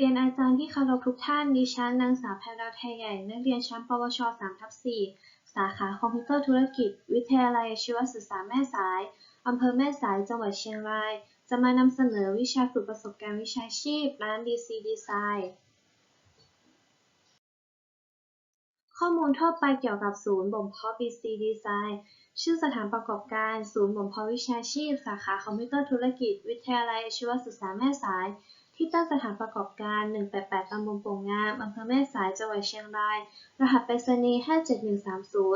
เรียนอาจารย์ที่เคารพทุกท่าน ดิฉันนางสาวแพรวไทยใหญ่ นักเรียนชั้น ปวช 3 ทับ 4 สาขาคอมพิวเตอร์ธุรกิจ วิทยาลัยชีวศึกษาแม่สาย อำเภอแม่สาย จังหวัดเชียงราย จะมานำเสนอวิชาฝึกประสบการณ์วิชาชีพ ร้าน DC Design ข้อมูลทั่วไปเกี่ยวกับศูนย์บ่มเพาะ BC Design ชื่อสถานประกอบการ ศูนย์บ่มเพาะวิชาชีพ สาขาคอมพิวเตอร์ธุรกิจ วิทยาลัยชีวศึกษาแม่สาย ที่ตั้งสถานประกอบการ 188 ตำบลโป่งงาม อำเภอแม่สาย จังหวัดเชียงราย รหัสไปรษณีย์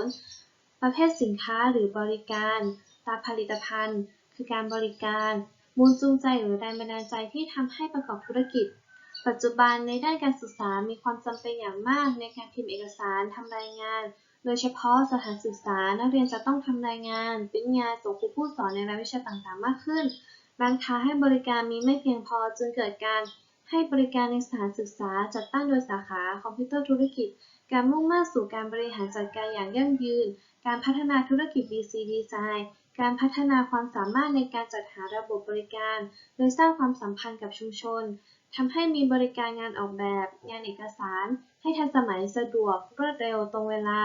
57130 ประเภทสินค้าหรือบริการ ตามผลิตภัณฑ์ คือการบริการ มูลจูงใจหรือแรงบันดาลใจที่ทำให้ประกอบธุรกิจ ปัจจุบันในด้านการศึกษา มีความจำเป็นอย่างมากในการพิมพ์เอกสาร ทำรายงานโดยเฉพาะสถานศึกษา นักเรียนจะต้องทำรายงานปริ้นงานส่งครูผู้สอนในรายวิชาต่างๆ มากขึ้น ร้านค้าให้บริการมีไม่เพียงพอจึงเกิดการให้บริการในสถานศึกษาจัดตั้งโดยสาขาคอมพิวเตอร์ธุรกิจ การมุ่งมั่นสู่การบริหารจัดการอย่างยั่งยืน การพัฒนาธุรกิจ BC Design การพัฒนาความสามารถในการจัดหาระบบบริการ โดยสร้างความสัมพันธ์กับชุมชนทำให้มีบริการงานออกแบบ งานเอกสาร ให้ทันสมัยสะดวก รวดเร็วตรงเวลา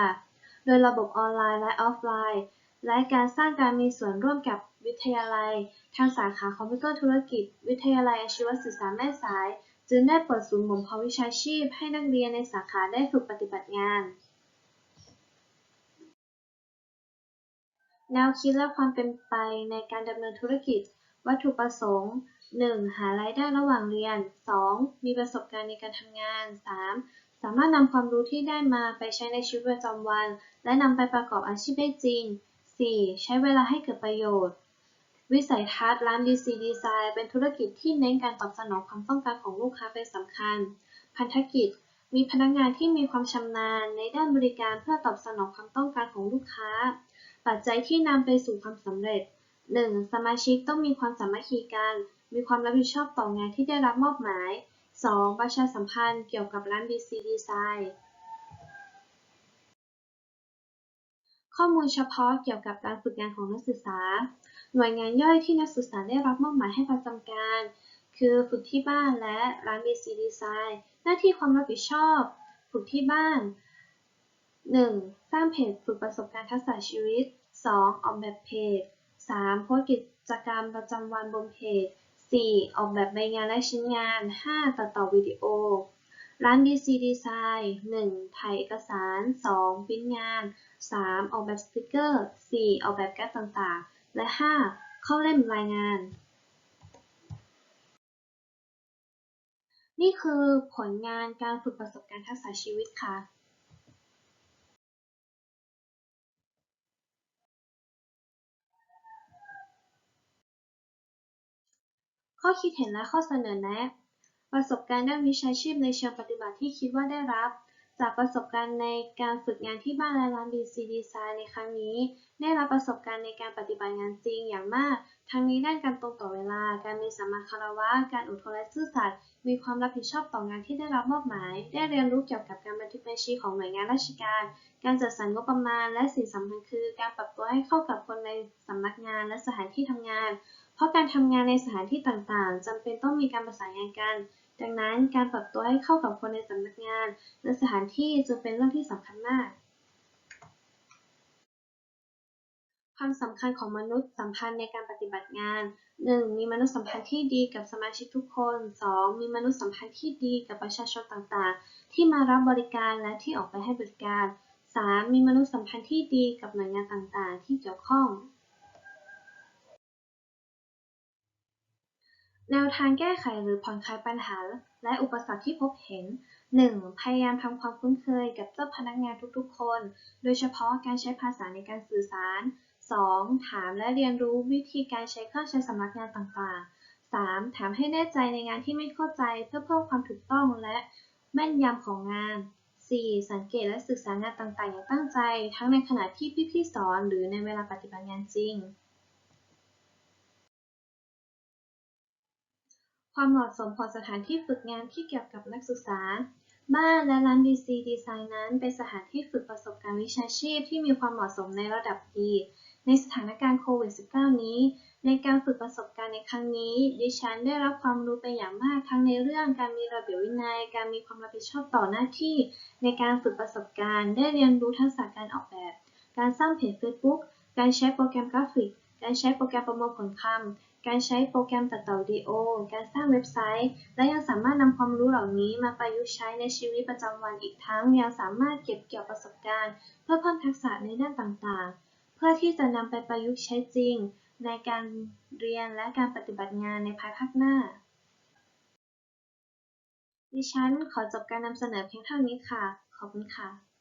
โดยระบบออนไลน์และออฟไลน์ และการสร้างการมีส่วนร่วมกับ วิทยาลัย ทางสาขาคอมพิวเตอร์ธุรกิจ วิทยาลัยอาชีวศึกษาแม่สาย จึงได้เปิดศูนย์บ่มเพาะวิชาชีพ ให้นักเรียนในสาขาได้ฝึกปฏิบัติงาน แนวคิดและความเป็นไปในการดำเนินธุรกิจ วัตถุประสงค์ 1. หารายได้ระหว่างเรียน 2. มีประสบการณ์ในการทำงาน 3. สามารถนำความรู้ที่ได้มาไปใช้ในชีวิตประจำวัน และนำไปประกอบอาชีพได้จริง 4. ใช้เวลาให้เกิดประโยชน์ วิสัยทัศน์ร้าน DC Design เป็นธุรกิจที่เน้นการตอบสนองความต้องการของลูกค้าเป็นสำคัญ พันธกิจ มีพนักงานที่มีความชำนาญในด้านบริการเพื่อตอบสนองความต้องการของลูกค้า ปัจจัยที่นำไปสู่ความสำเร็จ 1. สมาชิกต้องมีความสามัคคีกัน มีความรับผิดชอบต่องานที่ได้รับมอบหมาย 2. ประชาสัมพันธ์เกี่ยวกับร้าน DC Design ข้อมูลเฉพาะเกี่ยวกับการฝึกงานของนักศึกษา หน่วยงานย่อยที่นักศึกษาได้รับมอบหมายให้ประจำการ คือฝึกที่บ้านและร้าน DC Design หน้าที่ความรับผิดชอบ ฝึกที่บ้าน 1. สร้างเพจฝึกประสบการณ์ทักษะชีวิต 2. ออกแบบเพจ 3. โพสกิจกรรมประจำวันบนเพจ 4. ออกแบบใบงานและชิ้นงาน 5. ตัดต่อวิดีโอ ร้าน DC Design 1. ถ่ายเอกสาร 2. ปริ้นงาน 3. ออกแบบสติกเกอร์ 4. ออกแบบการ์ดต่างๆ และ 5. เข้าเล่มรายงาน นี่คือผลงานการฝึกประสบการณ์ทักษะชีวิตค่ะข้อคิดเห็นและข้อเสนอแนะ ประสบการณ์ด้านวิชาชีพในเชิงปฏิบัติที่คิดว่าได้รับ จากประสบการณ์ในการฝึกงานที่บ้านและร้าน DC Design ในครั้งนี้ ได้รับประสบการณ์ในการปฏิบัติงานจริงอย่างมาก ทั้งนี้ด้านการตรงต่อเวลา การมีสมมาคารวะ การอดทนและซื่อสัตย์ มีความรับผิดชอบต่องานที่ได้รับมอบหมาย ได้เรียนรู้เกี่ยวกับการบันทึกบัญชีของหน่วยงานราชการ การจัดสรรงบประมาณ และสิ่งสำคัญคือ การปรับตัวให้เข้ากับคนในสำนักงานและสถานที่ทำงาน เพราะการทำงานในสถานที่ต่างๆจำเป็นต้องมีการประสานงานกัน ดังนั้นการปรับตัวให้เข้ากับคนในสำนักงานและสถานที่จึงเป็นเรื่องที่สำคัญมาก ความสำคัญของมนุษย์สัมพันธ์ในการปฏิบัติงาน 1. มีมนุษยสัมพันธ์ที่ดีกับสมาชิกทุกคน 2. มีมนุษยสัมพันธ์ที่ดีกับประชาชนต่างๆ ที่มารับบริการและที่ออกไปให้บริการ 3. มีมนุษยสัมพันธ์ที่ดีกับหน่วยงานต่างๆ ที่เกี่ยวข้อง แนวทางแก้ไขหรือผ่อนคลายปัญหา และอุปสรรคที่พบเห็น 1. พยายามทำความคุ้นเคยกับเจ้าพนักงานทุกๆ คน โดยเฉพาะการใช้ภาษาในการสื่อสาร 2. ถามและเรียนรู้วิธีการใช้เครื่องใช้สำนักงานต่างๆ 3. ถามให้แน่ใจในงานที่ไม่เข้าใจเพื่อเพิ่มความถูกต้องและแม่นยำของงาน 4. สังเกตและศึกษางานต่างๆ อย่างตั้งใจ ทั้งในขณะที่พี่ๆสอนหรือในเวลาปฏิบัติงานจริง ความเหมาะสมของสถานที่ฝึกงานที่เกี่ยวกับนักศึกษา บ้านและร้าน DC Design นั้น เป็นสถานที่ฝึกประสบการณ์วิชาชีพที่มีความเหมาะสมในระดับดี ในสถานการณ์โควิด -19 นี้ ในการฝึกประสบการณ์ในครั้งนี้ ดิฉันได้รับความรู้เป็นอย่างมากทั้งในเรื่องการมีระเบียบวินัย การมีความรับผิดชอบต่อหน้าที่ ในการฝึกประสบการณ์ ได้เรียนรู้ทักษะการออกแบบ การสร้างเพจ Facebook การใช้โปรแกรมกราฟิก การใช้โปรแกรมประมวลผลคำ การใช้โปรแกรมตัดต่อวิดีโอ การสร้างเว็บไซต์ และยังสามารถนำความรู้เหล่านี้มาประยุกต์ใช้ในชีวิตประจำวันอีกทั้ง ยังสามารถเก็บเกี่ยวประสบการณ์ เพื่อเพิ่มทักษะในด้านต่างๆ เพื่อที่จะนำไปประยุกต์ใช้จริง ในการเรียนและการปฏิบัติงานในภายภาคหน้า ดิฉันขอจบการนำเสนอเพียงเท่านี้ค่ะ ขอบคุณค่ะ